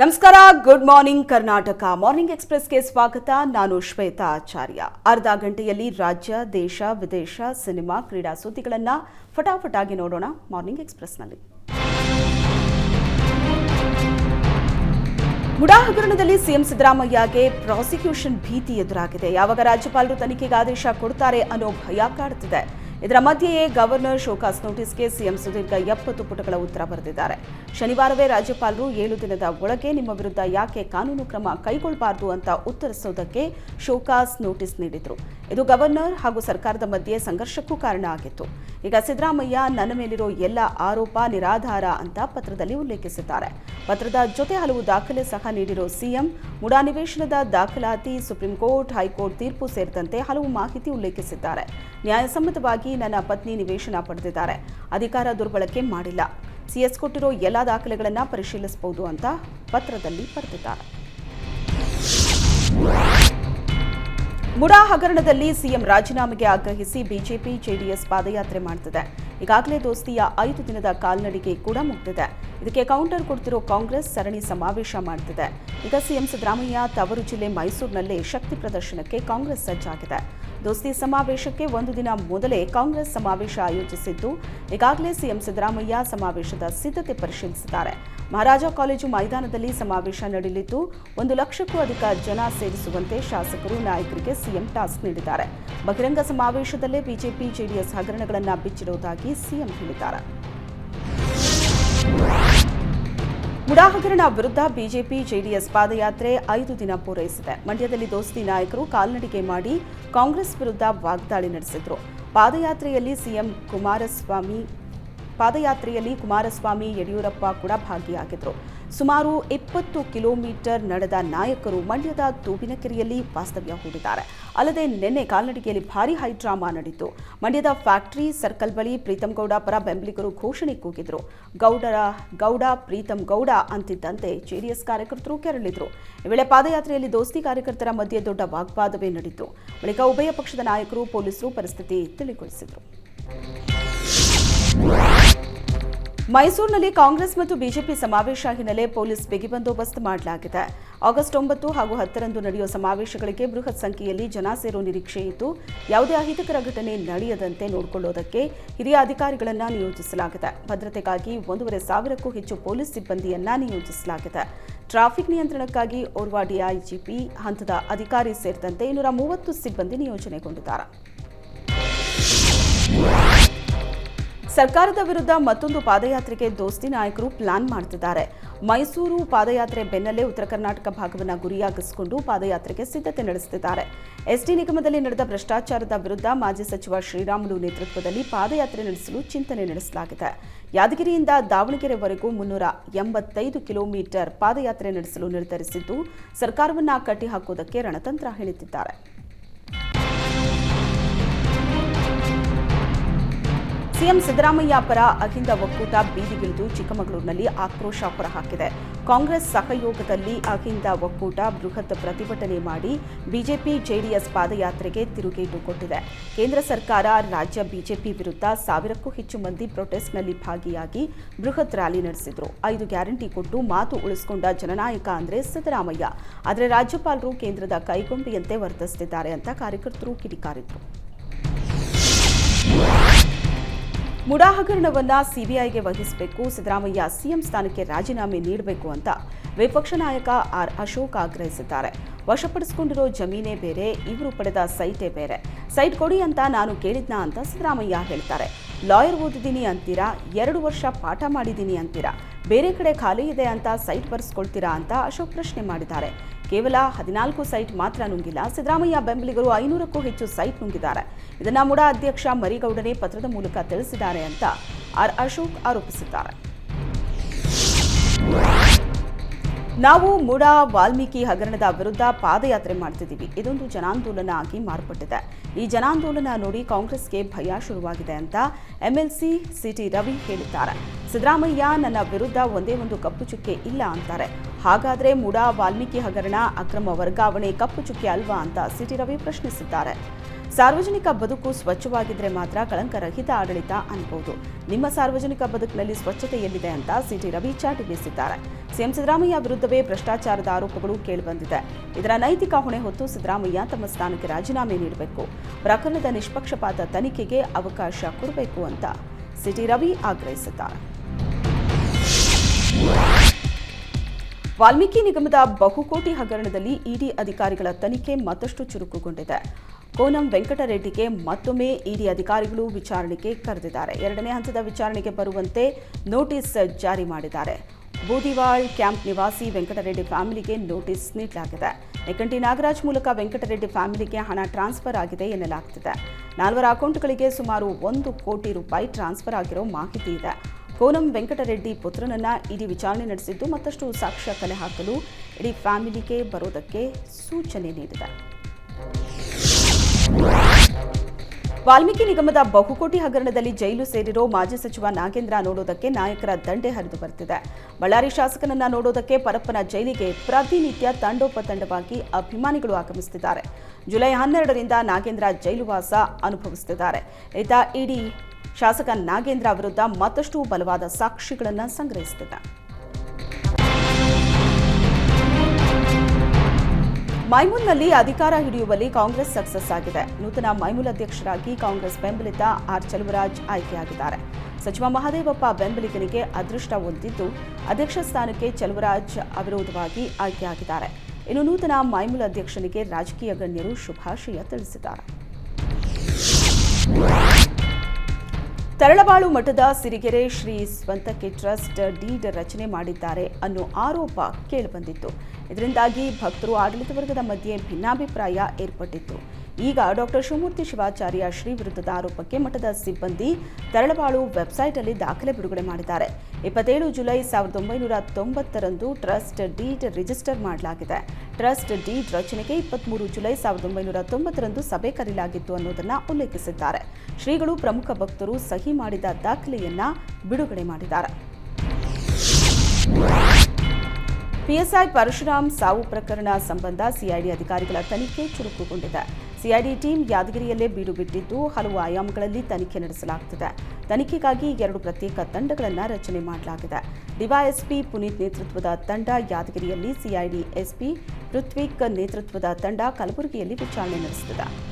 ನಮಸ್ಕಾರ good morning Karnataka. Morning ಎಕ್ಸ್ಪ್ರೆಸ್ಗೆ ಸ್ವಾಗತ. ನಾನು ಶ್ವೇತಾ ಆಚಾರ್ಯ. ಅರ್ಧ ಗಂಟೆಯಲ್ಲಿ ರಾಜ್ಯ, ದೇಶ, ವಿದೇಶ, ಸಿನಿಮಾ, ಕ್ರೀಡಾ ಸುದ್ದಿಗಳನ್ನು ಫಟಾಫಟಾಗಿ ನೋಡೋಣ ಮಾರ್ನಿಂಗ್ ಎಕ್ಸ್ಪ್ರೆಸ್ನಲ್ಲಿ ಮುಡಾ ಹಗರಣದಲ್ಲಿ ಸಿಎಂ ಸಿದ್ದರಾಮಯ್ಯಗೆ ಪ್ರಾಸಿಕ್ಯೂಷನ್ ಭೀತಿ ಎದುರಾಗಿದೆ. ಯಾವಾಗ ರಾಜ್ಯಪಾಲರು ತನಿಖೆಗೆ ಆದೇಶ ಕೊಡ್ತಾರೆ ಅನ್ನೋ ಭಯ ಕಾಡುತ್ತಿದೆ. ಇದರ ಮಧ್ಯೆಯೇ ಗವರ್ನರ್ ಶೋಕಾಸ್ ನೋಟಿಸ್ಗೆ ಸಿಎಂ ಸುದೀರ್ಘ ಎಪ್ಪತ್ತು ಪುಟಗಳ ಉತ್ತರ ಬರೆದಿದ್ದಾರೆ. ಶನಿವಾರವೇ ರಾಜ್ಯಪಾಲರು ಏಳು ದಿನದ ಒಳಗೆ ನಿಮ್ಮ ವಿರುದ್ಧ ಯಾಕೆ ಕಾನೂನು ಕ್ರಮ ಕೈಗೊಳ್ಳಬಾರದು ಅಂತ ಉತ್ತರಿಸೋದಕ್ಕೆ ಶೋಕಾಸ್ ನೋಟಿಸ್ ನೀಡಿದ್ರು. ಇದು ಗವರ್ನರ್ ಹಾಗೂ ಸರ್ಕಾರದ ಮಧ್ಯೆ ಸಂಘರ್ಷಕ್ಕೂ ಕಾರಣ ಆಗಿತ್ತು. ಈಗ ಸಿದ್ದರಾಮಯ್ಯ ನನ್ನ ಮೇಲಿರೋ ಎಲ್ಲ ಆರೋಪ, ನಿರಾಧಾರ ಅಂತ ಪತ್ರದಲ್ಲಿ ಉಲ್ಲೇಖಿಸಿದ್ದಾರೆ. ಪತ್ರದ ಜೊತೆ ಹಲವು ದಾಖಲೆ ಸಹ ನೀಡಿರೋ ಸಿಎಂ, ಮುಡಾ ನಿವೇಶನದ ದಾಖಲಾತಿ, ಸುಪ್ರೀಂ ಕೋರ್ಟ್, ಹೈಕೋರ್ಟ್ ತೀರ್ಪು ಸೇರಿದಂತೆ ಹಲವು ಮಾಹಿತಿ ಉಲ್ಲೇಖಿಸಿದ್ದಾರೆ. ನ್ಯಾಯಸಮ್ಮತವಾಗಿ ನನ್ನ ಪತ್ನಿ ನಿವೇಶನ ಪಡೆದಿದ್ದಾರೆ. ಅಧಿಕಾರ ದುರ್ಬಳಕೆ ಮಾಡಿಲ್ಲ. ಸಿಎಸ್ ಕೊಟ್ಟಿರೋ ಎಲ್ಲ ದಾಖಲೆಗಳನ್ನು ಪರಿಶೀಲಿಸಬಹುದು ಅಂತ ಪತ್ರದಲ್ಲಿ ಬರೆದಿದ್ದಾರೆ. ಮುಡಾ ಹಗರಣದಲ್ಲಿ ಸಿಎಂ ರಾಜೀನಾಮೆಗೆ ಆಗ್ರಹಿಸಿ ಬಿಜೆಪಿ ಜೆಡಿಎಸ್ ಪಾದಯಾತ್ರೆ ಮಾಡುತ್ತಿದೆ ಈಗಾಗಲೇ ದೋಸ್ತಿಯ ಐದು ದಿನದ ಕಾಲ್ನಡಿಗೆ ಕೂಡ ಮುಗಿದಿದೆ. ಇದಕ್ಕೆ ಕೌಂಟರ್ ಕೊಡ್ತಿರೋ ಕಾಂಗ್ರೆಸ್ ಸರಣಿ ಸಮಾವೇಶ ಮಾಡ್ತಿದೆ. ಈಗ ಸಿಎಂ ಸಿದ್ದರಾಮಯ್ಯ ತವರು ಜಿಲ್ಲೆ ಮೈಸೂರಿನಲ್ಲೇ ಶಕ್ತಿ ಪ್ರದರ್ಶನಕ್ಕೆ ಕಾಂಗ್ರೆಸ್ ಸಜ್ಜಾಗಿದೆ. ದೋಸ್ತಿ ಸಮಾವೇಶಕ್ಕೆ ಒಂದು ದಿನ ಮೊದಲೇ ಕಾಂಗ್ರೆಸ್ ಸಮಾವೇಶ ಆಯೋಜಿಸಿದ್ದು, ಈಗಾಗಲೇ ಸಿಎಂ ಸಿದ್ದರಾಮಯ್ಯ ಸಮಾವೇಶದ ಸಿದ್ಧತೆ ಪರಿಶೀಲಿಸಿದ್ದಾರೆ. ಮಹಾರಾಜ ಕಾಲೇಜು ಮೈದಾನದಲ್ಲಿ ಸಮಾವೇಶ ನಡೆಯಲಿದ್ದು, ಒಂದು ಲಕ್ಷಕ್ಕೂ ಅಧಿಕ ಜನ ಸೇರಿಸುವಂತೆ ಶಾಸಕರು, ನಾಯಕರಿಗೆ ಸಿಎಂ ಟಾಸ್ಕ್ ನೀಡಿದ್ದಾರೆ. ಬಹಿರಂಗ ಸಮಾವೇಶದಲ್ಲೇ ಬಿಜೆಪಿ, ಜೆಡಿಎಸ್ ಹಗರಣಗಳನ್ನು ಬಿಚ್ಚಿಡುವುದಾಗಿ ಸಿಎಂ ಹೇಳಿದ್ದಾರೆ. ಮುಡಾ ಹಗರಣ ವಿರುದ್ಧ ಬಿಜೆಪಿ, ಜೆಡಿಎಸ್ ಪಾದಯಾತ್ರೆ ಐದು ದಿನ ಪೂರೈಸಿದೆ. ಮಂಡ್ಯದಲ್ಲಿ ದೋಸ್ತಿ ನಾಯಕರು ಕಾಲ್ನಡಿಗೆ ಮಾಡಿ ಕಾಂಗ್ರೆಸ್ ವಿರುದ್ಧ ವಾಗ್ದಾಳಿ ನಡೆಸಿದ್ರು. ಪಾದಯಾತ್ರೆಯಲ್ಲಿ ಸಿಎಂ ಕುಮಾರಸ್ವಾಮಿ ಪಾದಯಾತ್ರೆಯಲ್ಲಿ ಕುಮಾರಸ್ವಾಮಿ ಯಡಿಯೂರಪ್ಪ ಕೂಡ ಭಾಗಿಯಾಗಿದ್ದರು ಸುಮಾರು ಇಪ್ಪತ್ತು ಕಿಲೋಮೀಟರ್ ನಡೆದ ನಾಯಕರು ಮಂಡ್ಯದ ತೂಬಿನಕೆರೆಯಲ್ಲಿ ವಾಸ್ತವ್ಯ ಹೂಡಿದ್ದಾರೆ. ಅಲ್ಲದೆ ನಿನ್ನೆ ಕಾಲ್ನಡಿಗೆಯಲ್ಲಿ ಭಾರಿ ಹೈಡ್ರಾಮಾ ನಡೆಯಿತು ಮಂಡ್ಯದ ಫ್ಯಾಕ್ಟರಿ ಸರ್ಕಲ್ ಬಳಿ ಪ್ರೀತಂ ಗೌಡ ಪರ ಬೆಂಬಲಿಗರು ಘೋಷಣೆ ಕೂಗಿದ್ರು. ಗೌಡರ, ಗೌಡ, ಪ್ರೀತಂ ಗೌಡ ಅಂತಿದ್ದಂತೆ ಜೆಡಿಎಸ್ ಕಾರ್ಯಕರ್ತರು ಕೆರಳಿದ್ರು. ಈ ವೇಳೆ ಪಾದಯಾತ್ರೆಯಲ್ಲಿ ದೋಸ್ತಿ ಕಾರ್ಯಕರ್ತರ ಮಧ್ಯೆ ದೊಡ್ಡ ವಾಗ್ವಾದವೇ ನಡೆಯಿತು ಬಳಿಕ ಉಭಯ ಪಕ್ಷದ ನಾಯಕರು ಪೊಲೀಸರು ಪರಿಸ್ಥಿತಿ ತಿಳಿಗೊಳಿಸಿದರು. ಮೈಸೂರಿನಲ್ಲಿ ಕಾಂಗ್ರೆಸ್ ಮತ್ತು ಬಿಜೆಪಿ ಸಮಾವೇಶ ಹಿನ್ನೆಲೆ ಪೊಲೀಸ್ ಬಿಗಿ ಬಂದೋಬಸ್ತ್ ಮಾಡಲಾಗಿದೆ. ಆಗಸ್ಟ್ ಒಂಬತ್ತು ಹಾಗೂ ಹತ್ತರಂದು ನಡೆಯುವ ಸಮಾವೇಶಗಳಿಗೆ ಬೃಹತ್ ಸಂಖ್ಯೆಯಲ್ಲಿ ಜನ ಸೇರೋ ನಿರೀಕ್ಷೆ ಇದ್ದು, ಯಾವುದೇ ಅಹಿತಕರ ಘಟನೆ ನಡೆಯದಂತೆ ನೋಡಿಕೊಳ್ಳುವುದಕ್ಕೆ ಹಿರಿಯ ಅಧಿಕಾರಿಗಳನ್ನು ನಿಯೋಜಿಸಲಾಗಿದೆ. ಭದ್ರತೆಗಾಗಿ ಒಂದೂವರೆ ಸಾವಿರಕ್ಕೂ ಹೆಚ್ಚು ಪೊಲೀಸ್ ಸಿಬ್ಬಂದಿಯನ್ನ ನಿಯೋಜಿಸಲಾಗಿದೆ. ಟ್ರಾಫಿಕ್ ನಿಯಂತ್ರಣಕ್ಕಾಗಿ ಓರ್ವ ಡಿಐಜಿಪಿ ಹಂತದ ಅಧಿಕಾರಿ ಸೇರಿದಂತೆ ಇನ್ನೂರ ಮೂವತ್ತು ಸಿಬ್ಬಂದಿ ನಿಯೋಜನೆಗೊಂಡಿದ್ದಾರೆ. ಸರ್ಕಾರದ ವಿರುದ್ಧ ಮತ್ತೊಂದು ಪಾದಯಾತ್ರೆಗೆ ದೋಸ್ತಿ ನಾಯಕರು ಪ್ಲಾನ್ ಮಾಡ್ತಿದ್ದಾರೆ. ಮೈಸೂರು ಪಾದಯಾತ್ರೆ ಬೆನ್ನಲ್ಲೇ ಉತ್ತರ ಕರ್ನಾಟಕ ಭಾಗವನ್ನು ಗುರಿಯಾಗಿಸಿಕೊಂಡು ಪಾದಯಾತ್ರೆಗೆ ಸಿದ್ಧತೆ ನಡೆಸುತ್ತಿದ್ದಾರೆ. ಎಸ್ಟಿ ನಿಗಮದಲ್ಲಿ ನಡೆದ ಭ್ರಷ್ಟಾಚಾರದ ವಿರುದ್ಧ ಮಾಜಿ ಸಚಿವ ಶ್ರೀರಾಮುಲು ನೇತೃತ್ವದಲ್ಲಿ ಪಾದಯಾತ್ರೆ ನಡೆಸಲು ಚಿಂತನೆ ನಡೆಸಲಾಗಿದೆ. ಯಾದಗಿರಿಯಿಂದ ದಾವಣಗೆರೆವರೆಗೂ ಮುನ್ನೂರ ಎಂಬತ್ತೈದು ಕಿಲೋಮೀಟರ್ ಪಾದಯಾತ್ರೆ ನಡೆಸಲು ನಿರ್ಧರಿಸಿದ್ದು, ಸರ್ಕಾರವನ್ನು ಕಟ್ಟಿಹಾಕುವುದಕ್ಕೆ ರಣತಂತ್ರ ಹೆಣೆದಿದ್ದಾರೆ ಸಿಎಂ ಸಿದ್ದರಾಮಯ್ಯ ಪರ ಅಹಿಂದ ಒಕ್ಕೂಟ ಬೀದಿಗಿಳಿದು ಚಿಕ್ಕಮಗಳೂರಿನಲ್ಲಿ ಆಕ್ರೋಶ ಹೊರಹಾಕಿದೆ. ಕಾಂಗ್ರೆಸ್ ಸಹಯೋಗದಲ್ಲಿ ಅಹಿಂದ ಒಕ್ಕೂಟ ಬೃಹತ್ ಪ್ರತಿಭಟನೆ ಮಾಡಿ ಬಿಜೆಪಿ ಜೆಡಿಎಸ್ ಪಾದಯಾತ್ರೆಗೆ ತಿರುಗೇಟು ಕೊಟ್ಟಿದೆ. ಕೇಂದ್ರ ಸರ್ಕಾರ ರಾಜ್ಯ ಬಿಜೆಪಿ ವಿರುದ್ಧ ಸಾವಿರಕ್ಕೂ ಹೆಚ್ಚು ಮಂದಿ ಪ್ರೊಟೆಸ್ಟ್ನಲ್ಲಿ ಭಾಗಿಯಾಗಿ ಬೃಹತ್ ರ್ಯಾಲಿ ನಡೆಸಿದ್ರು. ಐದು ಗ್ಯಾರಂಟಿ ಕೊಟ್ಟು ಮಾತು ಉಳಿಸಿಕೊಂಡ ಜನನಾಯಕ ಅಂದ್ರೆ ಸಿದ್ದರಾಮಯ್ಯ. ಆದರೆ ರಾಜ್ಯಪಾಲರು ಕೇಂದ್ರದ ಕೈಗೊಂಬೆಯಂತೆ ವರ್ತಿಸುತ್ತಿದ್ದಾರೆ ಅಂತ ಕಾರ್ಯಕರ್ತರು ಕಿಡಿಕಾರಿದ್ರು. ಮುಡಾ ಹಗರಣವನ್ನು ಸಿಬಿಐಗೆ ವಹಿಸಬೇಕು, ಸಿದ್ದರಾಮಯ್ಯ ಸಿಎಂ ಸ್ಥಾನಕ್ಕೆ ರಾಜೀನಾಮೆ ನೀಡಬೇಕು ಅಂತ ವಿಪಕ್ಷ ನಾಯಕ ಆರ್ ಅಶೋಕ್ ಆಗ್ರಹಿಸಿದ್ದಾರೆ. ವಶಪಡಿಸಿಕೊಂಡಿರೋ ಜಮೀನೇ ಬೇರೆ, ಇವರು ಪಡೆದ ಸೈಟೇ ಬೇರೆ. ಸೈಟ್ ಕೊಡಿ ಅಂತ ನಾನು ಕೇಳಿದ್ನಾ ಅಂತ ಸಿದ್ದರಾಮಯ್ಯ ಹೇಳ್ತಾರೆ. ಲಾಯರ್ ಓದಿದ್ದೀನಿ ಅಂತೀರಾ, ಎರಡು ವರ್ಷ ಪಾಠ ಮಾಡಿದ್ದೀನಿ ಅಂತೀರಾ, ಬೇರೆ ಕಡೆ ಖಾಲಿ ಇದೆ ಅಂತ ಸೈಟ್ ಬರೆಸ್ಕೊಳ್ತೀರಾ ಅಂತ ಅಶೋಕ್ ಪ್ರಶ್ನೆ ಮಾಡಿದ್ದಾರೆ. ಕೇವಲ ಹದಿನಾಲ್ಕು ಸೈಟ್ ಮಾತ್ರ ನುಂಗಿಲ್ಲ. ಸಿದ್ದರಾಮಯ್ಯ ಬೆಂಬಲಿಗರು ಐನೂರಕ್ಕೂ ಹೆಚ್ಚು ಸೈಟ್ ನುಂಗಿದ್ದಾರೆ. ಇದನ್ನ ಮುಡಾ ಅಧ್ಯಕ್ಷ ಮರಿಗೌಡರೇ ಪತ್ರದ ಮೂಲಕ ತಿಳಿಸಿದ್ದಾರೆ ಅಂತ ಆರ್ ಅಶೋಕ್ ಆರೋಪಿಸಿದ್ದಾರೆ. ನಾವು ಮೂಡ ವಾಲ್ಮೀಕಿ ಹಗರಣದ ವಿರುದ್ಧ ಪಾದಯಾತ್ರೆ ಮಾಡ್ತಿದ್ದೀವಿ. ಇದೊಂದು ಜನಾಂದೋಲನ ಆಗಿ ಮಾರ್ಪಟ್ಟಿದೆ. ಈ ಜನಾಂದೋಲನ ನೋಡಿ ಕಾಂಗ್ರೆಸ್ಗೆ ಭಯ ಶುರುವಾಗಿದೆ ಅಂತ ಎಂಎಲ್ಸಿ ಸಿಟಿ ರವಿ ಹೇಳಿದ್ದಾರೆ. ಸಿದ್ದರಾಮಯ್ಯ, ನನ್ನ ವಿರುದ್ಧ ಒಂದೇ ಒಂದು ಕಪ್ಪು ಚುಕ್ಕೆ ಇಲ್ಲ ಅಂತಾರೆ. ಹಾಗಾದ್ರೆ ಮೂಡ ವಾಲ್ಮೀಕಿ ಹಗರಣ ಅಕ್ರಮ ವರ್ಗಾವಣೆ ಕಪ್ಪು ಚುಕ್ಕೆ ಅಲ್ವಾ ಅಂತ ಸಿಟಿ ರವಿ ಪ್ರಶ್ನಿಸಿದ್ದಾರೆ. ಸಾರ್ವಜನಿಕ ಬದುಕು ಸ್ವಚ್ಛವಾಗಿದ್ರೆ ಮಾತ್ರ ಕಳಂಕರಹಿತ ಆಡಳಿತ ಅನ್ಬಹುದು ನಿಮ್ಮ ಸಾರ್ವಜನಿಕ ಬದುಕಿನಲ್ಲಿ ಸ್ವಚ್ಛತೆ ಎಲ್ಲಿದೆ ಅಂತ ಸಿಟಿ ರವಿ ಚಾಟಿ ಬೀಸಿದ್ದಾರೆ. ಸಿಎಂ ಸಿದ್ದರಾಮಯ್ಯ ವಿರುದ್ಧವೇ ಭ್ರಷ್ಟಾಚಾರದ ಆರೋಪಗಳು ಕೇಳಿಬಂದಿದೆ. ಇದರ ನೈತಿಕ ಹೊಣೆ ಹೊತ್ತು ಸಿದ್ದರಾಮಯ್ಯ ತಮ್ಮ ಸ್ಥಾನಕ್ಕೆ ರಾಜೀನಾಮೆ ನೀಡಬೇಕು. ಪ್ರಕರಣದ ನಿಷ್ಪಕ್ಷಪಾತ ತನಿಖೆಗೆ ಅವಕಾಶ ಕೊಡಬೇಕು ಅಂತ ಸಿಟಿ ರವಿ ಆಗ್ರಹಿಸಿದ್ದಾರೆ. ವಾಲ್ಮೀಕಿ ನಿಗಮದ ಬಹುಕೋಟಿ ಹಗರಣದಲ್ಲಿ ಇಡಿ ಅಧಿಕಾರಿಗಳ ತನಿಖೆ ಮತ್ತಷ್ಟು ಚುರುಕುಗೊಂಡಿದೆ. ಕೋನಂ ವೆಂಕಟರೆಡ್ಡಿಗೆ ಮತ್ತೊಮ್ಮೆ ಇಡಿ ಅಧಿಕಾರಿಗಳು ವಿಚಾರಣೆಗೆ ಕರೆದಿದ್ದಾರೆ. ಎರಡನೇ ಹಂತದ ವಿಚಾರಣೆಗೆ ಬರುವಂತೆ ನೋಟಿಸ್ ಜಾರಿ ಮಾಡಿದ್ದಾರೆ. ಬೂದಿವಾಳ್ ಕ್ಯಾಂಪ್ ನಿವಾಸಿ ವೆಂಕಟರೆಡ್ಡಿ ಫ್ಯಾಮಿಲಿಗೆ ನೋಟಿಸ್ ನೀಡಲಾಗಿದೆ. ನೆಕಂಟಿ ನಾಗರಾಜ್ ಮೂಲಕ ವೆಂಕಟರೆಡ್ಡಿ ಫ್ಯಾಮಿಲಿಗೆ ಹಣ ಟ್ರಾನ್ಸ್ಫರ್ ಆಗಿದೆ ಎನ್ನಲಾಗ್ತಿದೆ ನಾಲ್ವರ ಅಕೌಂಟ್ಗಳಿಗೆ ಸುಮಾರು ಒಂದು ಕೋಟಿ ರೂಪಾಯಿ ಟ್ರಾನ್ಸ್ಫರ್ ಆಗಿರೋ ಮಾಹಿತಿ ಇದೆ. ಕೋನಂ ವೆಂಕಟರೆಡ್ಡಿ ಪುತ್ರನನ್ನ ಇಡಿ ವಿಚಾರಣೆ ನಡೆಸಿದ್ದು ಮತ್ತಷ್ಟು ಸಾಕ್ಷ್ಯ ಕಲೆ ಹಾಕಲು ಇಡೀ ಫ್ಯಾಮಿಲಿಗೆ ಬರೋದಕ್ಕೆ ಸೂಚನೆ ನೀಡಿದೆ. ವಾಲ್ಮೀಕಿ ನಿಗಮದ ಬಹುಕೋಟಿ ಹಗರಣದಲ್ಲಿ ಜೈಲು ಸೇರಿರೋ ಮಾಜಿ ಸಚಿವ ನಾಗೇಂದ್ರ ನೋಡೋದಕ್ಕೆ ನಾಯಕರ ದಂಡೆ ಹರಿದು ಬರ್ತಿದೆ. ಬಳ್ಳಾರಿ ಶಾಸಕನನ್ನ ನೋಡೋದಕ್ಕೆ ಪರಪ್ಪನ ಜೈಲಿಗೆ ಪ್ರತಿನಿತ್ಯ ತಂಡೋಪತಂಡವಾಗಿ ಅಭಿಮಾನಿಗಳು ಆಗಮಿಸುತ್ತಿದ್ದಾರೆ ಜುಲೈ ಹನ್ನೆರಡರಿಂದ ನಾಗೇಂದ್ರ ಜೈಲುವಾಸ ಅನುಭವಿಸುತ್ತಿದ್ದಾರೆ ಇತ್ತ ಇಡೀ ಶಾಸಕ ನಾಗೇಂದ್ರ ವಿರುದ್ಧ ಮತ್ತಷ್ಟು ಬಲವಾದ ಸಾಕ್ಷಿಗಳನ್ನು ಸಂಗ್ರಹಿಸುತ್ತಿದೆ ಮೈಮೂಲ್ನಲ್ಲಿ ಅಧಿಕಾರ ಹಿಡಿಯುವಲ್ಲಿ ಕಾಂಗ್ರೆಸ್ ಸಕ್ಸಸ್ ಆಗಿದೆ. ನೂತನ ಮೈಮೂಲ್ ಅಧ್ಯಕ್ಷರಾಗಿ ಕಾಂಗ್ರೆಸ್ ಬೆಂಬಲಿತ ಆರ್ ಚಲುವರಾಜ್ ಆಯ್ಕೆಯಾಗಿದ್ದಾರೆ. ಸಚಿವ ಮಹಾದೇವಪ್ಪ ಬೆಂಬಲಿಗನಿಗೆ ಅದೃಷ್ಟ ಒಲಿದಿದ್ದು ಅಧ್ಯಕ್ಷ ಸ್ಥಾನಕ್ಕೆ ಚಲುವರಾಜ್ ಅವಿರೋಧವಾಗಿ ಆಯ್ಕೆಯಾಗಿದ್ದಾರೆ. ಇನ್ನು ನೂತನ ಮೈಮೂಲ್ ಅಧ್ಯಕ್ಷನಿಗೆ ರಾಜಕೀಯ ಗಣ್ಯರು ಶುಭಾಶಯ ತಿಳಿಸಿದ್ದಾರೆ. ತರಳಬಾಳು ಮಠದ ಸಿರಿಗೆರೆ ಶ್ರೀ ಸ್ವಂತಕ್ಕೆ ಟ್ರಸ್ಟ್ ಡೀಡ್ ರಚನೆ ಮಾಡಿದ್ದಾರೆ ಅನ್ನೋ ಆರೋಪ ಕೇಳಿಬಂದಿತ್ತು ಇದರಿಂದಾಗಿ ಭಕ್ತರು ಆಡಳಿತ ವರ್ಗದ ಮಧ್ಯೆ ಭಿನ್ನಾಭಿಪ್ರಾಯ ಏರ್ಪಟ್ಟಿತ್ತು. ಈಗ ಡಾಕ್ಟರ್ ಶಿವಮೂರ್ತಿ ಶಿವಾಚಾರ್ಯ ಶ್ರೀ ವಿರುದ್ಧದ ಆರೋಪಕ್ಕೆ ಮಠದ ಸಿಬ್ಬಂದಿ ತರಳಬಾಳು ವೆಬ್ಸೈಟಲ್ಲಿ ದಾಖಲೆ ಬಿಡುಗಡೆ ಮಾಡಿದ್ದಾರೆ. ಇಪ್ಪತ್ತೇಳು ಜುಲೈ ಸಾವಿರದ ಒಂಬೈನೂರ ತೊಂಬತ್ತರಂದು ಟ್ರಸ್ಟ್ ಡೀಡ್ ರಿಜಿಸ್ಟರ್ ಮಾಡಲಾಗಿದೆ. ಟ್ರಸ್ಟ್ ಡೀಡ್ ರಚನೆಗೆ ಇಪ್ಪತ್ಮೂರು ಜುಲೈ ಸಾವಿರದ ಒಂಬೈನೂರ ತೊಂಬತ್ತರಂದು ಸಭೆ ಕರೆಯಲಾಗಿತ್ತು ಅನ್ನೋದನ್ನು ಉಲ್ಲೇಖಿಸಿದ್ದಾರೆ. ಶ್ರೀಗಳು ಪ್ರಮುಖ ಭಕ್ತರು ಸಹಿ ಮಾಡಿದ ದಾಖಲೆಯನ್ನ ಬಿಡುಗಡೆ ಮಾಡಿದ್ದಾರೆ. ಪಿಎಸ್ಐ ಪರಶುರಾಮ್ ಸಾವು ಪ್ರಕರಣ ಸಂಬಂಧ ಸಿಐಡಿ ಅಧಿಕಾರಿಗಳ ತನಿಖೆ ಚುರುಕುಗೊಂಡಿದೆ. ಸಿಐಡಿ ಟೀಮ್ ಯಾದಗಿರಿಯಲ್ಲೇ ಬೀಡು ಬಿಟ್ಟಿದ್ದು. ಹಲವು ಆಯಾಮಗಳಲ್ಲಿ ತನಿಖೆ ನಡೆಸಲಾಗುತ್ತಿದೆ ತನಿಖೆಗಾಗಿ ಎರಡು ಪ್ರತ್ಯೇಕ ತಂಡಗಳನ್ನು ರಚನೆ ಮಾಡಲಾಗಿದೆ. ಡಿವೈಎಸ್ಪಿ ಪುನೀತ್ ನೇತೃತ್ವದ ತಂಡ ಯಾದಗಿರಿಯಲ್ಲಿ, ಸಿಐಡಿ ಎಸ್ಪಿ ಪೃಥ್ವಿಕ್ ನೇತೃತ್ವದ ತಂಡ ಕಲಬುರಗಿಯಲ್ಲಿ ವಿಚಾರಣೆ ನಡೆಸುತ್ತಿದೆ.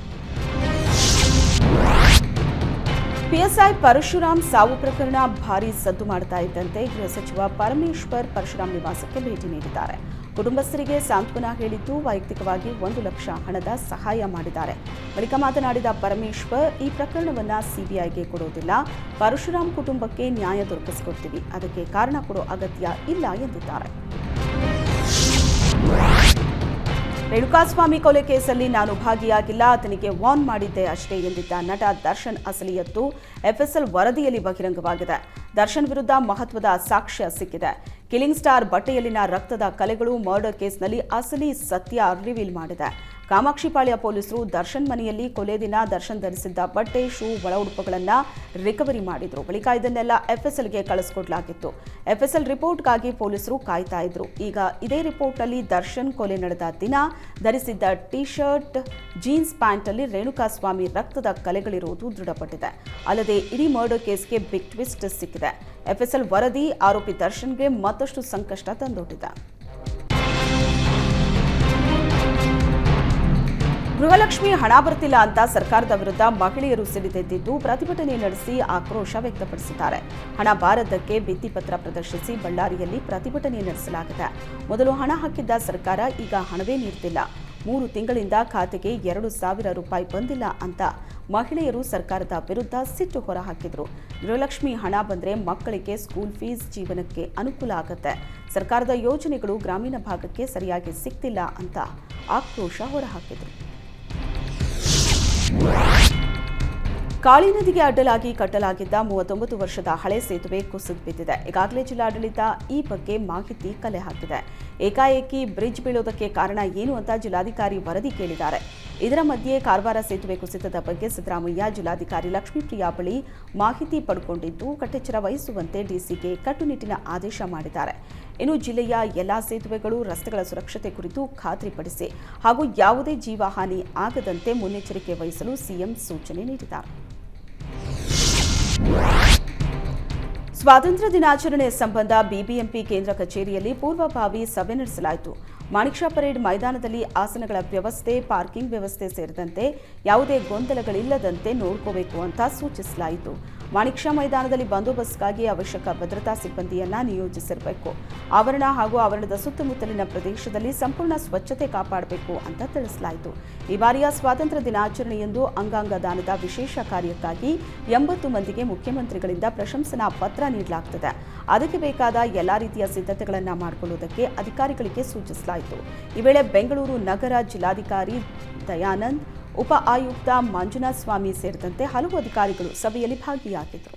ಪಿಎಸ್ಐ ಪರಶುರಾಮ್ ಸಾವು ಪ್ರಕರಣ ಭಾರೀ ಸದ್ದು ಮಾಡ್ತಾ ಇದ್ದಂತೆ ಗೃಹ ಸಚಿವ ಪರಮೇಶ್ವರ್ ಪರಶುರಾಮ್ ನಿವಾಸಕ್ಕೆ ಭೇಟಿ ನೀಡಿದ್ದಾರೆ. ಕುಟುಂಬಸ್ಥರಿಗೆ ಸಾಂತ್ವನ ಹೇಳಿದ್ದು, ವೈಯಕ್ತಿಕವಾಗಿ ಒಂದು ಲಕ್ಷ ಹಣದ ಸಹಾಯ ಮಾಡಿದ್ದಾರೆ. ಬಳಿಕ ಮಾತನಾಡಿದ ಪರಮೇಶ್ವರ್, ಈ ಪ್ರಕರಣವನ್ನು ಸಿಬಿಐಗೆ ಕೊಡೋದಿಲ್ಲ. ಪರಶುರಾಮ್ ಕುಟುಂಬಕ್ಕೆ ನ್ಯಾಯ ದೊರಕಿಸಿಕೊಡ್ತೀವಿ. ಅದಕ್ಕೆ ಕಾರಣ ಕೊಡೋ ಅಗತ್ಯ ಇಲ್ಲ ಎಂದಿದ್ದಾರೆ. ರೇಣುಕಾಸ್ವಾಮಿ ಕೊಲೆ ಕೇಸಲ್ಲಿ ನಾನು ಭಾಗಿಯಾಗಿಲ್ಲ. ಆತನಿಗೆ ವಾನ್ ಮಾಡಿದ್ದೆ ಅಷ್ಟೇ ಎಂದಿದ್ದ ನಟ ದರ್ಶನ್ ಅಸಲಿಯತ್ತು ಎಫ್ಎಸ್ಎಲ್ ವರದಿಯಲ್ಲಿ ಬಹಿರಂಗವಾಗಿದೆ. ದರ್ಶನ್ ವಿರುದ್ಧ ಮಹತ್ವದ ಸಾಕ್ಷ್ಯ ಸಿಕ್ಕಿದೆ. ಕಿಲಿಂಗ್ ಸ್ಟಾರ್ ಬಟ್ಟೆಯಲ್ಲಿನ ರಕ್ತದ ಕಲೆಗಳು ಮರ್ಡರ್ ಕೇಸ್ನಲ್ಲಿ ಅಸಲಿ ಸತ್ಯ ರಿವೀಲ್ ಮಾಡಿದೆ. ಕಾಮಾಕ್ಷಿಪಾಳ್ಯ ಪೊಲೀಸರು ದರ್ಶನ್ ಮನೆಯಲ್ಲಿ ಕೊಲೆ ದಿನ ದರ್ಶನ್ ಧರಿಸಿದ್ದ ಬಟ್ಟೆ, ಶೂ ಒಳ ಉಡುಪುಗಳನ್ನು ರಿಕವರಿ ಮಾಡಿದ್ರು. ಬಳಿಕ ಇದನ್ನೆಲ್ಲ ಎಫ್ಎಸ್ಎಲ್ಗೆ ಕಳಿಸ್ಕೊಡ್ಲಾಗಿತ್ತು. ಎಫ್ಎಸ್ಎಲ್ ರಿಪೋರ್ಟ್ಗಾಗಿ ಪೊಲೀಸರು ಕಾಯ್ತಾ ಇದ್ರು. ಈಗ ಇದೇ ರಿಪೋರ್ಟ್ನಲ್ಲಿ ದರ್ಶನ್ ಕೊಲೆ ನಡೆದ ದಿನ ಧರಿಸಿದ್ದ ಟಿ ಶರ್ಟ್ ಜೀನ್ಸ್ ಪ್ಯಾಂಟಲ್ಲಿ ರೇಣುಕಾಸ್ವಾಮಿ ರಕ್ತದ ಕಲೆಗಳಿರುವುದು ದೃಢಪಟ್ಟಿದೆ. ಅಲ್ಲದೆ ಇಡೀ ಮರ್ಡರ್ ಕೇಸ್ಗೆ ಬಿಗ್ ಟ್ವಿಸ್ಟ್ ಸಿಕ್ಕಿದೆ. ಎಫ್ಎಸ್ಎಲ್ ವರದಿ ಆರೋಪಿ ದರ್ಶನ್ಗೆ ಮತ್ತಷ್ಟು ಸಂಕಷ್ಟ ತಂದೊಡ್ಡಿದೆ. ಗೃಹಲಕ್ಷ್ಮಿ ಹಣ ಬರ್ತಿಲ್ಲ ಅಂತ ಸರ್ಕಾರದ ವಿರುದ್ಧ ಮಹಿಳೆಯರು ಸಿಡಿದೆದ್ದಿದ್ದು ಪ್ರತಿಭಟನೆ ನಡೆಸಿ ಆಕ್ರೋಶ ವ್ಯಕ್ತಪಡಿಸಿದ್ದಾರೆ. ಹಣ ಬಾರದ್ದಕ್ಕೆ ಭಿತ್ತಿಪತ್ರ ಪ್ರದರ್ಶಿಸಿ ಬಳ್ಳಾರಿಯಲ್ಲಿ ಪ್ರತಿಭಟನೆ ನಡೆಸಲಾಗಿದೆ. ಮೊದಲು ಹಣ ಹಾಕಿದ್ದ ಸರ್ಕಾರ ಈಗ ಹಣವೇ ನೀಡುತ್ತಿಲ್ಲ ಮೂರು ತಿಂಗಳಿಂದ ಖಾತೆಗೆ ಎರಡು ಸಾವಿರ ರೂಪಾಯಿ ಬಂದಿಲ್ಲ ಅಂತ ಮಹಿಳೆಯರು ಸರ್ಕಾರದ ವಿರುದ್ಧ ಸಿಟ್ಟು ಹೊರಹಾಕಿದರು. ಗೃಹಲಕ್ಷ್ಮಿ ಹಣ ಬಂದ್ರೆ ಮಕ್ಕಳಿಗೆ ಸ್ಕೂಲ್ ಫೀಸ್ ಜೀವನಕ್ಕೆ ಅನುಕೂಲ ಆಗುತ್ತೆ. ಸರ್ಕಾರದ ಯೋಜನೆಗಳು ಗ್ರಾಮೀಣ ಭಾಗಕ್ಕೆ ಸರಿಯಾಗಿ ಸಿಗ್ತಿಲ್ಲ ಅಂತ ಆಕ್ರೋಶ ಹೊರಹಾಕಿದ್ರು. ಕಾಳಿ ನದಿಗೆ ಅಡ್ಡಲಾಗಿ ಕಟ್ಟಲಾಗಿದ್ದ ಮೂವತ್ತೊಂಬತ್ತು ವರ್ಷದ ಹಳೆ ಸೇತುವೆ ಕುಸಿದು ಬಿದ್ದಿದೆ. ಈಗಾಗಲೇ ಜಿಲ್ಲಾಡಳಿತ ಈ ಬಗ್ಗೆ ಮಾಹಿತಿ ಕಲೆ ಹಾಕಿದೆ. ಏಕಾಏಕಿ ಬ್ರಿಡ್ಜ್ ಬೀಳೋದಕ್ಕೆ ಕಾರಣ ಏನು ಅಂತ ಜಿಲ್ಲಾಧಿಕಾರಿ ವರದಿ ಕೇಳಿದ್ದಾರೆ. ಇದರ ಮಧ್ಯೆ ಕಾರವಾರ ಸೇತುವೆ ಕುಸಿತದ ಬಗ್ಗೆ ಸಿದ್ದರಾಮಯ್ಯ ಜಿಲ್ಲಾಧಿಕಾರಿ ಲಕ್ಷ್ಮೀಪ್ರಿಯಾ ಬಳಿ ಮಾಹಿತಿ ಪಡ್ಕೊಂಡಿದ್ದು, ಕಟ್ಟೆಚ್ಚರ ವಹಿಸುವಂತೆ ಡಿಸಿಗೆ ಕಟ್ಟುನಿಟ್ಟಿನ ಆದೇಶ ಮಾಡಿದ್ದಾರೆ. ಇನ್ನು ಜಿಲ್ಲೆಯ ಎಲ್ಲಾ ಸೇತುವೆಗಳು ರಸ್ತೆಗಳ ಸುರಕ್ಷತೆ ಕುರಿತು ಖಾತ್ರಿಪಡಿಸಿ ಹಾಗೂ ಯಾವುದೇ ಜೀವಹಾನಿ ಆಗದಂತೆ ಮುನ್ನೆಚ್ಚರಿಕೆ ವಹಿಸಲು ಸಿಎಂ ಸೂಚನೆ ನೀಡಿದ್ದಾರೆ. ಸ್ವಾತಂತ್ರ್ಯ ದಿನಾಚರಣೆ ಸಂಬಂಧ ಬಿಬಿಎಂಪಿ ಕೇಂದ್ರ ಕಚೇರಿಯಲ್ಲಿ ಪೂರ್ವಭಾವಿ ಸಭೆ ನಡೆಸಲಾಯಿತು. ಮಾಣಿಕ್ ಪರೇಡ್ ಮೈದಾನದಲ್ಲಿ ಆಸನಗಳ ವ್ಯವಸ್ಥೆ, ಪಾರ್ಕಿಂಗ್ ವ್ಯವಸ್ಥೆ ಸೇರಿದಂತೆ ಯಾವುದೇ ಗೊಂದಲಗಳಿಲ್ಲದಂತೆ ನೋಡ್ಕೋಬೇಕು ಅಂತ ಸೂಚಿಸಲಾಯಿತು. ಷಾ ಮೈದಾನದಲ್ಲಿ ಬಂದೋಬಸ್ತ್ಗಾಗಿ ಅವಶ್ಯಕ ಭದ್ರತಾ ಸಿಬ್ಬಂದಿಯನ್ನ ನಿಯೋಜಿಸಿರಬೇಕು. ಆವರಣ ಹಾಗೂ ಆವರಣದ ಸುತ್ತಮುತ್ತಲಿನ ಪ್ರದೇಶದಲ್ಲಿ ಸಂಪೂರ್ಣ ಸ್ವಚ್ಛತೆ ಕಾಪಾಡಬೇಕು ಅಂತ ತಿಳಿಸಲಾಯಿತು. ಈ ಬಾರಿಯ ಸ್ವಾತಂತ್ರ್ಯ ದಿನಾಚರಣೆಯಂದು ಅಂಗಾಂಗ ದಾನದ ವಿಶೇಷ ಕಾರ್ಯಕ್ಕಾಗಿ ಎಂಬತ್ತು ಮಂದಿಗೆ ಮುಖ್ಯಮಂತ್ರಿಗಳಿಂದ ಪ್ರಶಂಸನಾ ಪತ್ರ ನೀಡಲಾಗುತ್ತದೆ ಅದಕ್ಕೆ ಬೇಕಾದ ಎಲ್ಲಾ ರೀತಿಯ ಸಿದ್ಧತೆಗಳನ್ನು ಮಾಡಿಕೊಳ್ಳುವುದಕ್ಕೆ ಅಧಿಕಾರಿಗಳಿಗೆ ಸೂಚಿಸಲಾಯಿತು. ಈ ವೇಳೆ ಬೆಂಗಳೂರು ನಗರ ಜಿಲ್ಲಾಧಿಕಾರಿ ದಯಾನಂದ್ ಉಪ ಆಯುಕ್ತ ಮಂಜುನಾಥ ಸ್ವಾಮಿ ಸೇರಿದಂತೆ ಹಲವು ಅಧಿಕಾರಿಗಳು ಸಭೆಯಲ್ಲಿ ಭಾಗಿಯಾಗಿದ್ದರು.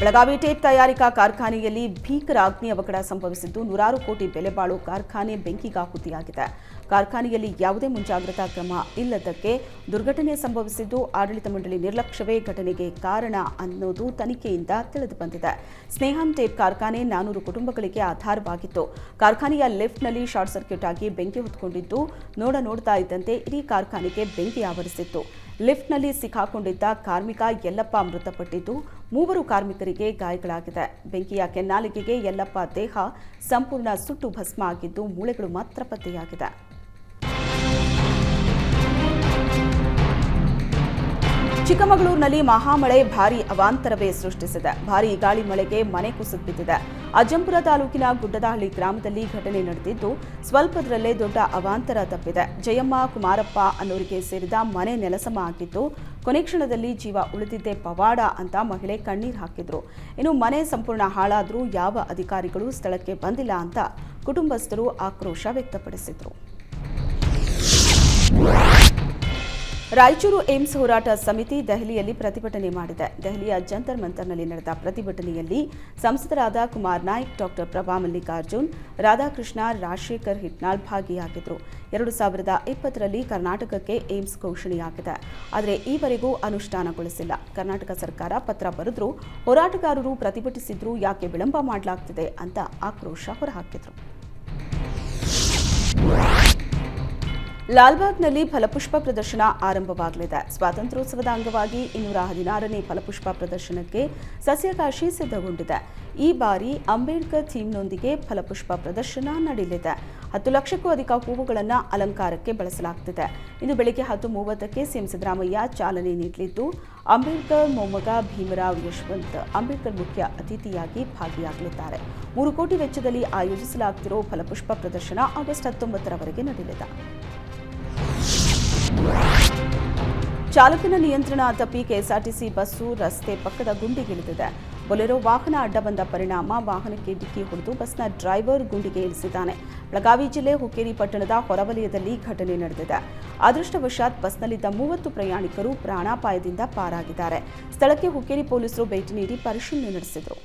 ಬೆಳಗಾವಿ ಟೇಪ್ ತಯಾರಿಕಾ ಕಾರ್ಖಾನೆಯಲ್ಲಿ ಭೀಕರ ಅಗ್ನಿ ಅವಘಡ ಸಂಭವಿಸಿದ್ದು ನೂರಾರು ಕೋಟಿ ಬೆಲೆ ಬಾಳೋ ಕಾರ್ಖಾನೆ ಬೆಂಕಿಗಾಹುತಿಯಾಗಿದೆ. ಕಾರ್ಖಾನೆಯಲ್ಲಿ ಯಾವುದೇ ಮುಂಜಾಗ್ರತಾ ಕ್ರಮ ಇಲ್ಲದಕ್ಕೆ ದುರ್ಘಟನೆ ಸಂಭವಿಸಿದ್ದು ಆಡಳಿತ ಮಂಡಳಿ ನಿರ್ಲಕ್ಷ್ಯವೇ ಘಟನೆಗೆ ಕಾರಣ ಅನ್ನೋದು ತನಿಖೆಯಿಂದ ತಿಳಿದು ಬಂದಿದೆ. ಸ್ನೇಹಂ ಟೇಪ್ ಕಾರ್ಖಾನೆ ನಾನೂರು ಕುಟುಂಬಗಳಿಗೆ ಆಧಾರವಾಗಿತ್ತು. ಕಾರ್ಖಾನೆಯ ಲಿಫ್ಟ್ನಲ್ಲಿ ಶಾರ್ಟ್ ಸರ್ಕ್ಯೂಟ್ ಆಗಿ ಬೆಂಕಿ ಹೊತ್ಕೊಂಡಿದ್ದು ನೋಡ ನೋಡ್ತಾ ಇದ್ದಂತೆ ಇಡೀ ಕಾರ್ಖಾನೆಗೆ ಬೆಂಕಿ ಆವರಿಸಿತ್ತು. ಲಿಫ್ಟ್ನಲ್ಲಿ ಸಿಕ್ಕಾಕೊಂಡಿದ್ದ ಕಾರ್ಮಿಕ ಯಲ್ಲಪ್ಪ ಮೃತಪಟ್ಟಿದ್ದು ಮೂವರು ಕಾರ್ಮಿಕರಿಗೆ ಗಾಯಗಳಾಗಿದೆ. ಬೆಂಕಿಯ ಕೆನ್ನಾಲಿಗೆಗೆ ಯಲ್ಲಪ್ಪ ದೇಹ ಸಂಪೂರ್ಣ ಸುಟ್ಟು ಭಸ್ಮ ಆಗಿದ್ದು ಮೂಳೆಗಳು ಮಾತ್ರ ಪತ್ತೆಯಾಗಿದೆ. ಚಿಕ್ಕಮಗಳೂರಿನಲ್ಲಿ ಮಹಾಮಳೆ ಭಾರಿ ಅವಾಂತರವೇ ಸೃಷ್ಟಿಸಿದೆ. ಭಾರೀ ಗಾಳಿ ಮಳೆಗೆ ಮನೆ ಕುಸಿದು ಬಿದ್ದಿದೆ. ಅಜ್ಜಂಪುರ ತಾಲೂಕಿನ ಗುಡ್ಡದಹಳ್ಳಿ ಗ್ರಾಮದಲ್ಲಿ ಘಟನೆ ನಡೆದಿದ್ದು, ಸ್ವಲ್ಪದರಲ್ಲೇ ದೊಡ್ಡ ಅವಾಂತರ ತಪ್ಪಿದೆ. ಜಯಮ್ಮ, ಕುಮಾರಪ್ಪ ಅನ್ನೋರಿಗೆ ಸೇರಿದ ಮನೆ ನೆಲಸಮ ಆಗಿದ್ದು, ಕೊನೆ ಕ್ಷಣದಲ್ಲಿ ಜೀವ ಉಳಿದಿದ್ದೇ ಪವಾಡ ಅಂತ ಮಹಿಳೆ ಕಣ್ಣೀರು ಹಾಕಿದ್ರು. ಇನ್ನು ಮನೆ ಸಂಪೂರ್ಣ ಹಾಳಾದರೂ ಯಾವ ಅಧಿಕಾರಿಗಳು ಸ್ಥಳಕ್ಕೆ ಬಂದಿಲ್ಲ ಅಂತ ಕುಟುಂಬಸ್ಥರು ಆಕ್ರೋಶ ವ್ಯಕ್ತಪಡಿಸಿದ್ರು. ರಾಯಚೂರು ಏಮ್ಸ್ ಹೋರಾಟ ಸಮಿತಿ ದೆಹಲಿಯಲ್ಲಿ ಪ್ರತಿಭಟನೆ ಮಾಡಿದೆ. ದೆಹಲಿಯ ಜಂತರ್ ಮಂತರ್ನಲ್ಲಿ ನಡೆದ ಪ್ರತಿಭಟನೆಯಲ್ಲಿ ಸಂಸದರಾದ ಕುಮಾರ್ ನಾಯ್ಕ್, ಡಾಕ್ಟರ್ ಪ್ರಭಾ ಮಲ್ಲಿಕಾರ್ಜುನ್, ರಾಧಾಕೃಷ್ಣ, ರಾಜಶೇಖರ್ ಹಿಟ್ನಾಳ್ ಭಾಗಿಯಾಗಿದ್ದರು ಎರಡು ಸಾವಿರದ ಇಪ್ಪತ್ತರಲ್ಲಿ ಕರ್ನಾಟಕಕ್ಕೆ ಏಮ್ಸ್ ಘೋಷಣೆಯಾಗಿದೆ. ಆದರೆ ಈವರೆಗೂ ಅನುಷ್ಠಾನಗೊಳಿಸಿಲ್ಲ. ಕರ್ನಾಟಕ ಸರ್ಕಾರ ಪತ್ರ ಬರೆದರೂ, ಹೋರಾಟಗಾರರು ಪ್ರತಿಭಟಿಸಿದ್ರು, ಯಾಕೆ ವಿಳಂಬ ಮಾಡಲಾಗ್ತಿದೆ ಅಂತ ಆಕ್ರೋಶ ಹೊರಹಾಕಿದ್ರು. ಲಾಲ್ಬಾಗ್ನಲ್ಲಿ ಫಲಪುಷ್ಪ ಪ್ರದರ್ಶನ ಆರಂಭವಾಗಲಿದೆ. ಸ್ವಾತಂತ್ರ್ಯೋತ್ಸವದ ಅಂಗವಾಗಿ ಇನ್ನೂರ ಹದಿನಾರನೇ ಫಲಪುಷ್ಪ ಪ್ರದರ್ಶನಕ್ಕೆ ಸಸ್ಯಕಾಶಿ ಸಿದ್ಧಗೊಂಡಿದೆ. ಈ ಬಾರಿ ಅಂಬೇಡ್ಕರ್ ಥೀಮ್ನೊಂದಿಗೆ ಫಲಪುಷ್ಪ ಪ್ರದರ್ಶನ ನಡೆಯಲಿದೆ. ಹತ್ತು ಲಕ್ಷಕ್ಕೂ ಅಧಿಕ ಹೂವುಗಳನ್ನು ಅಲಂಕಾರಕ್ಕೆ ಬಳಸಲಾಗುತ್ತಿದೆ ಇಂದು ಬೆಳಗ್ಗೆ ಹತ್ತು ಮೂವತ್ತಕ್ಕೆ ಸಿಎಂ ಸಿದ್ದರಾಮಯ್ಯ ಚಾಲನೆ ನೀಡಲಿದ್ದು, ಅಂಬೇಡ್ಕರ್ ಮೊಮ್ಮಗ ಭೀಮರಾವ್ ಯಶವಂತ್ ಅಂಬೇಡ್ಕರ್ ಮುಖ್ಯ ಅತಿಥಿಯಾಗಿ ಭಾಗಿಯಾಗಲಿದ್ದಾರೆ. ಮೂರು ಕೋಟಿ ವೆಚ್ಚದಲ್ಲಿ ಆಯೋಜಿಸಲಾಗುತ್ತಿರುವ ಫಲಪುಷ್ಪ ಪ್ರದರ್ಶನ ಆಗಸ್ಟ್ ಹತ್ತೊಂಬತ್ತರವರೆಗೆ ನಡೆಯಲಿದೆ. ಚಾಲಕನ ನಿಯಂತ್ರಣ ತಪ್ಪಿ ಕೆಎಸ್ಆರ್ಟಿಸಿ ಬಸ್ಸು ರಸ್ತೆ ಪಕ್ಕದ ಗುಂಡಿಗಿಳಿದಿದೆ. ಬೊಲೆರೋ ವಾಹನ ಅಡ್ಡ ಬಂದ ಪರಿಣಾಮ ವಾಹನಕ್ಕೆ ಡಿಕ್ಕಿ ಹೊಡೆದು ಬಸ್ನ ಡ್ರೈವರ್ ಗುಂಡಿಗೆ ಇಳಿಸಿದ್ದಾನೆ. ಬೆಳಗಾವಿ ಜಿಲ್ಲೆ ಹುಕ್ಕೇರಿ ಪಟ್ಟಣದ ಹೊರವಲಯದಲ್ಲಿ ಘಟನೆ ನಡೆದಿದೆ. ಅದೃಷ್ಟವಶಾತ್ ಬಸ್ನಲ್ಲಿದ್ದ ಮೂವತ್ತು ಪ್ರಯಾಣಿಕರು ಪ್ರಾಣಾಪಾಯದಿಂದ ಪಾರಾಗಿದ್ದಾರೆ. ಸ್ಥಳಕ್ಕೆ ಹುಕ್ಕೇರಿ ಪೊಲೀಸರು ಭೇಟಿ ನೀಡಿ ಪರಿಶೀಲನೆ ನಡೆಸಿದರು.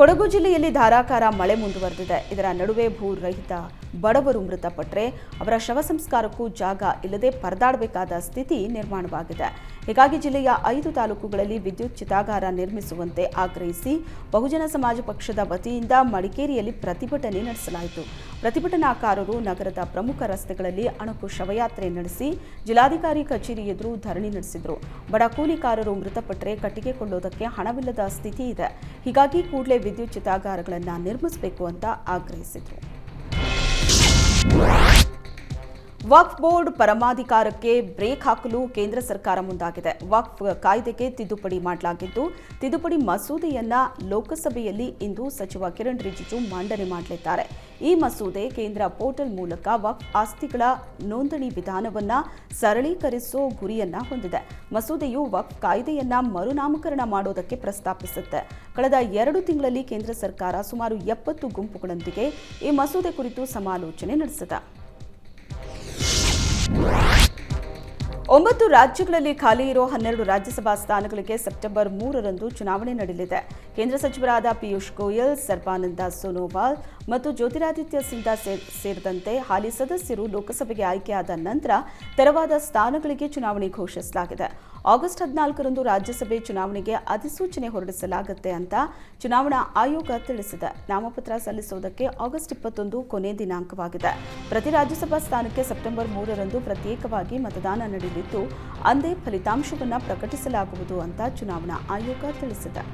ಕೊಡಗು ಜಿಲ್ಲೆಯಲ್ಲಿ ಧಾರಾಕಾರ ಮಳೆ ಮುಂದುವರೆದಿದೆ. ಇದರ ನಡುವೆ ಭೂ ರಹಿತ ಬಡವರು ಮೃತಪಟ್ಟರೆ ಅವರ ಶವ ಸಂಸ್ಕಾರಕ್ಕೂ ಜಾಗ ಇಲ್ಲದೆ ಪರದಾಡಬೇಕಾದ ಸ್ಥಿತಿ ನಿರ್ಮಾಣವಾಗಿದೆ. ಹೀಗಾಗಿ ಜಿಲ್ಲೆಯ ಐದು ತಾಲೂಕುಗಳಲ್ಲಿ ವಿದ್ಯುತ್ ಚಿತಾಗಾರ ನಿರ್ಮಿಸುವಂತೆ ಆಗ್ರಹಿಸಿ ಬಹುಜನ ಸಮಾಜ ಪಕ್ಷದ ವತಿಯಿಂದ ಮಡಿಕೇರಿಯಲ್ಲಿ ಪ್ರತಿಭಟನೆ ನಡೆಸಲಾಯಿತು. ಪ್ರತಿಭಟನಾಕಾರರು ನಗರದ ಪ್ರಮುಖ ರಸ್ತೆಗಳಲ್ಲಿ ಅಣಕು ಶವಯಾತ್ರೆ ನಡೆಸಿ ಜಿಲ್ಲಾಧಿಕಾರಿ ಕಚೇರಿ ಎದುರು ಧರಣಿ ನಡೆಸಿದರು. ಬಡ ಕೂಲಿಕಾರರು ಮೃತಪಟ್ಟರೆ ಕಟ್ಟಿಗೆ ಕೊಳ್ಳೋದಕ್ಕೆ ಹಣವಿಲ್ಲದ ಸ್ಥಿತಿ ಇದೆ. ಹೀಗಾಗಿ ಕೂಡಲೇ ವಿದ್ಯುತ್ ಚಿತಾಗಾರಗಳನ್ನು ನಿರ್ಮಿಸಬೇಕು ಅಂತ ಆಗ್ರಹಿಸಿದರು. ವಕ್ಫ್ ಬೋರ್ಡ್ ಪರಮಾಧಿಕಾರಕ್ಕೆ ಬ್ರೇಕ್ ಹಾಕಲು ಕೇಂದ್ರ ಸರ್ಕಾರ ಮುಂದಾಗಿದೆ. ವಕ್ಫ್ ಕಾಯ್ದೆಗೆ ತಿದ್ದುಪಡಿ ಮಾಡಲಾಗಿದ್ದು, ತಿದ್ದುಪಡಿ ಮಸೂದೆಯನ್ನ ಲೋಕಸಭೆಯಲ್ಲಿ ಇಂದು ಸಚಿವ ಕಿರಣ್ ರಿಜಿಜು ಮಂಡನೆ ಮಾಡಲಿದ್ದಾರೆ. ಈ ಮಸೂದೆ ಕೇಂದ್ರ ಪೋರ್ಟಲ್ ಮೂಲಕ ವಕ್ ಆಸ್ತಿಗಳ ನೋಂದಣಿ ವಿಧಾನವನ್ನು ಸರಳೀಕರಿಸೋ ಗುರಿಯನ್ನ ಹೊಂದಿದೆ. ಮಸೂದೆಯು ವಕ್ ಕಾಯ್ದೆಯನ್ನ ಮರುನಾಮಕರಣ ಮಾಡೋದಕ್ಕೆ ಪ್ರಸ್ತಾಪಿಸುತ್ತೆ. ಕಳೆದ ಎರಡು ತಿಂಗಳಲ್ಲಿ ಕೇಂದ್ರ ಸರ್ಕಾರ ಸುಮಾರು ಎಪ್ಪತ್ತು ಗುಂಪುಗಳೊಂದಿಗೆ ಈ ಮಸೂದೆ ಕುರಿತು ಸಮಾಲೋಚನೆ ನಡೆಸಿದೆ. ಒಂಬತ್ತು ರಾಜ್ಯಗಳಲ್ಲಿ ಖಾಲಿ ಇರೋ ಹನ್ನೆರಡು ರಾಜ್ಯಸಭಾ ಸ್ಥಾನಗಳಿಗೆ ಸೆಪ್ಟೆಂಬರ್ ಮೂರರಂದು ಚುನಾವಣೆ ನಡೆಯಲಿದೆ. ಕೇಂದ್ರ ಸಚಿವರಾದ ಪಿಯೂಷ್ ಗೋಯಲ್, ಸರ್ಬಾನಂದ ಸೋನೋವಾಲ್ ಮತ್ತು ಜ್ಯೋತಿರಾದಿತ್ಯ ಸಿಂಧ ಸೇರಿದಂತೆ ಹಾಲಿ ಸದಸ್ಯರು ಲೋಕಸಭೆಗೆ ಆಯ್ಕೆಯಾದ ನಂತರ ತೆರವಾದ ಸ್ಥಾನಗಳಿಗೆ ಚುನಾವಣೆ ಘೋಷಿಸಲಾಗಿದೆ. ಆಗಸ್ಟ್ ಹದಿನಾಲ್ಕರಂದು ರಾಜ್ಯಸಭೆ ಚುನಾವಣೆಗೆ ಅಧಿಸೂಚನೆ ಹೊರಡಿಸಲಾಗುತ್ತೆ ಅಂತ ಚುನಾವಣಾ ಆಯೋಗ ತಿಳಿಸಿದೆ. ನಾಮಪತ್ರ ಸಲ್ಲಿಸುವುದಕ್ಕೆ ಆಗಸ್ಟ್ ಇಪ್ಪತ್ತೊಂದು ಕೊನೆ ದಿನಾಂಕವಾಗಿದೆ. ಪ್ರತಿ ರಾಜ್ಯಸಭಾ ಸ್ಥಾನಕ್ಕೆ ಸೆಪ್ಟೆಂಬರ್ ಮೂರರಂದು ಪ್ರತ್ಯೇಕವಾಗಿ ಮತದಾನ ನಡೆಯಲಿದ್ದು ಅಂದೇ ಫಲಿತಾಂಶವನ್ನು ಪ್ರಕಟಿಸಲಾಗುವುದು ಅಂತ ಚುನಾವಣಾ ಆಯೋಗ ತಿಳಿಸಿದೆ.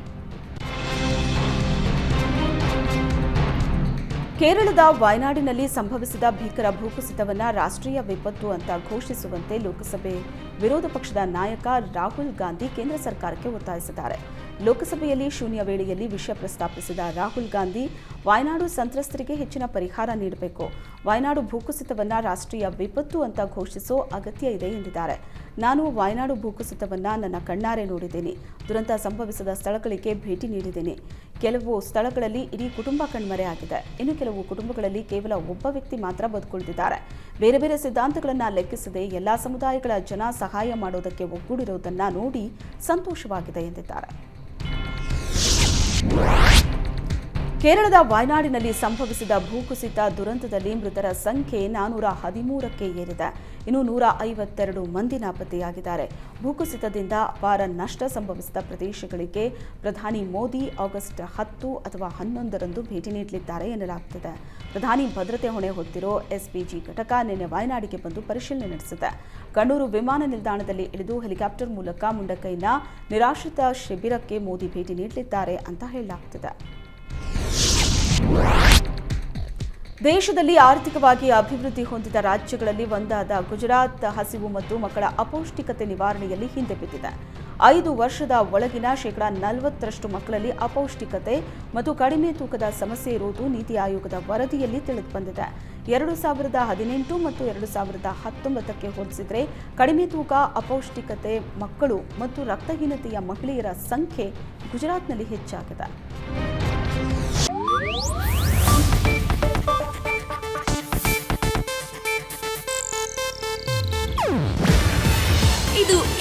ಕೇರಳದ ವಯನಾಡಿನಲ್ಲಿ ಸಂಭವಿಸಿದ ಭೀಕರ ಭೂಕುಸಿತವನ್ನ ರಾಷ್ಟ್ರೀಯ ವಿಪತ್ತು ಅಂತ ಘೋಷಿಸುವಂತೆ ಲೋಕಸಭೆ ವಿರೋಧ ಪಕ್ಷದ ನಾಯಕ ರಾಹುಲ್ ಗಾಂಧಿ ಕೇಂದ್ರ ಸರ್ಕಾರಕ್ಕೆ ಒತ್ತಾಯಿಸಿದ್ದಾರೆ. ಲೋಕಸಭೆಯಲ್ಲಿ ಶೂನ್ಯ ವೇಳೆಯಲ್ಲಿ ವಿಷಯ ಪ್ರಸ್ತಾಪಿಸಿದ ರಾಹುಲ್ ಗಾಂಧಿ, ವಾಯ್ನಾಡು ಸಂತ್ರಸ್ತರಿಗೆ ಹೆಚ್ಚಿನ ಪರಿಹಾರ ನೀಡಬೇಕು. ವಾಯ್ನಾಡು ಭೂಕುಸಿತವನ್ನು ರಾಷ್ಟ್ರೀಯ ವಿಪತ್ತು ಅಂತ ಘೋಷಿಸೋ ಅಗತ್ಯ ಇದೆ ಎಂದಿದ್ದಾರೆ. ನಾನು ವಾಯ್ನಾಡು ಭೂಕುಸಿತವನ್ನು ನನ್ನ ಕಣ್ಣಾರೆ ನೋಡಿದ್ದೇನೆ. ದುರಂತ ಸಂಭವಿಸಿದ ಸ್ಥಳಗಳಿಗೆ ಭೇಟಿ ನೀಡಿದ್ದೇನೆ. ಕೆಲವು ಸ್ಥಳಗಳಲ್ಲಿ ಇಡೀ ಕುಟುಂಬ ಕಣ್ಮರೆ ಆಗಿದೆ. ಇನ್ನು ಕೆಲವು ಕುಟುಂಬಗಳಲ್ಲಿ ಕೇವಲ ಒಬ್ಬ ವ್ಯಕ್ತಿ ಮಾತ್ರ ಬದುಕುಳಿದಿದ್ದಾರೆ. ಬೇರೆ ಬೇರೆ ಸಿದ್ಧಾಂತಗಳನ್ನು ಲೆಕ್ಕಿಸದೆ ಎಲ್ಲ ಸಮುದಾಯಗಳ ಜನ ಸಹಾಯ ಮಾಡೋದಕ್ಕೆ ಒಗ್ಗೂಡಿರೋದನ್ನು ನೋಡಿ ಸಂತೋಷವಾಗಿದೆ ಎಂದಿದ್ದಾರೆ. Thank you. ಕೇರಳದ ವಯನಾಡಿನಲ್ಲಿ ಸಂಭವಿಸಿದ ಭೂಕುಸಿತ ದುರಂತದಲ್ಲಿ ಮೃತರ ಸಂಖ್ಯೆ ನಾನೂರ ಹದಿಮೂರಕ್ಕೆ ಏರಿದೆ. ಇನ್ನು ನೂರ ಐವತ್ತೆರಡು ಮಂದಿ ನಾಪತ್ತೆಯಾಗಿದ್ದಾರೆ. ಭೂಕುಸಿತದಿಂದ ಅಪಾರ ನಷ್ಟ ಸಂಭವಿಸಿದ ಪ್ರದೇಶಗಳಿಗೆ ಪ್ರಧಾನಿ ಮೋದಿ ಆಗಸ್ಟ್ ಹತ್ತು ಅಥವಾ ಹನ್ನೊಂದರಂದು ಭೇಟಿ ನೀಡಲಿದ್ದಾರೆ ಎನ್ನಲಾಗುತ್ತಿದೆ. ಪ್ರಧಾನಿ ಭದ್ರತೆ ಹೊಣೆ ಹೊತ್ತಿರೋ ಎಸ್ಪಿಜಿ ಘಟಕ ನಿನ್ನೆ ವಯನಾಡಿಗೆ ಬಂದು ಪರಿಶೀಲನೆ ನಡೆಸಿದೆ. ಕಣ್ಣೂರು ವಿಮಾನ ನಿಲ್ದಾಣದಲ್ಲಿ ಇಳಿದು ಹೆಲಿಕಾಪ್ಟರ್ ಮೂಲಕ ಮುಂಡಕೈನ ನಿರಾಶ್ರಿತ ಶಿಬಿರಕ್ಕೆ ಮೋದಿ ಭೇಟಿ ನೀಡಲಿದ್ದಾರೆ ಅಂತ ಹೇಳಲಾಗುತ್ತಿದೆ. ದೇಶದಲ್ಲಿ ಆರ್ಥಿಕವಾಗಿ ಅಭಿವೃದ್ಧಿ ಹೊಂದಿದ ರಾಜ್ಯಗಳಲ್ಲಿ ಒಂದಾದ ಗುಜರಾತ್ ಹಸಿವು ಮತ್ತು ಮಕ್ಕಳ ಅಪೌಷ್ಟಿಕತೆ ನಿವಾರಣೆಯಲ್ಲಿ ಹಿಂದೆ ಬಿದ್ದಿದೆ. ಐದು ವರ್ಷದ ಒಳಗಿನ ಶೇಕಡಾ ನಲವತ್ತರಷ್ಟು ಮಕ್ಕಳಲ್ಲಿ ಅಪೌಷ್ಟಿಕತೆ ಮತ್ತು ಕಡಿಮೆ ತೂಕದ ಸಮಸ್ಯೆ ಇರುವುದು ನೀತಿ ಆಯೋಗದ ವರದಿಯಲ್ಲಿ ತಿಳಿದುಬಂದಿದೆ ಎರಡು ಸಾವಿರದ ಹದಿನೆಂಟು ಮತ್ತು ಎರಡು ಸಾವಿರದ ಹತ್ತೊಂಬತ್ತಕ್ಕೆ ಹೋಲಿಸಿದರೆ ಕಡಿಮೆ ತೂಕ, ಅಪೌಷ್ಟಿಕತೆ, ಮಕ್ಕಳು ಮತ್ತು ರಕ್ತಹೀನತೆಯ ಮಹಿಳೆಯರ ಸಂಖ್ಯೆ ಗುಜರಾತ್ನಲ್ಲಿ ಹೆಚ್ಚಾಗಿದೆ.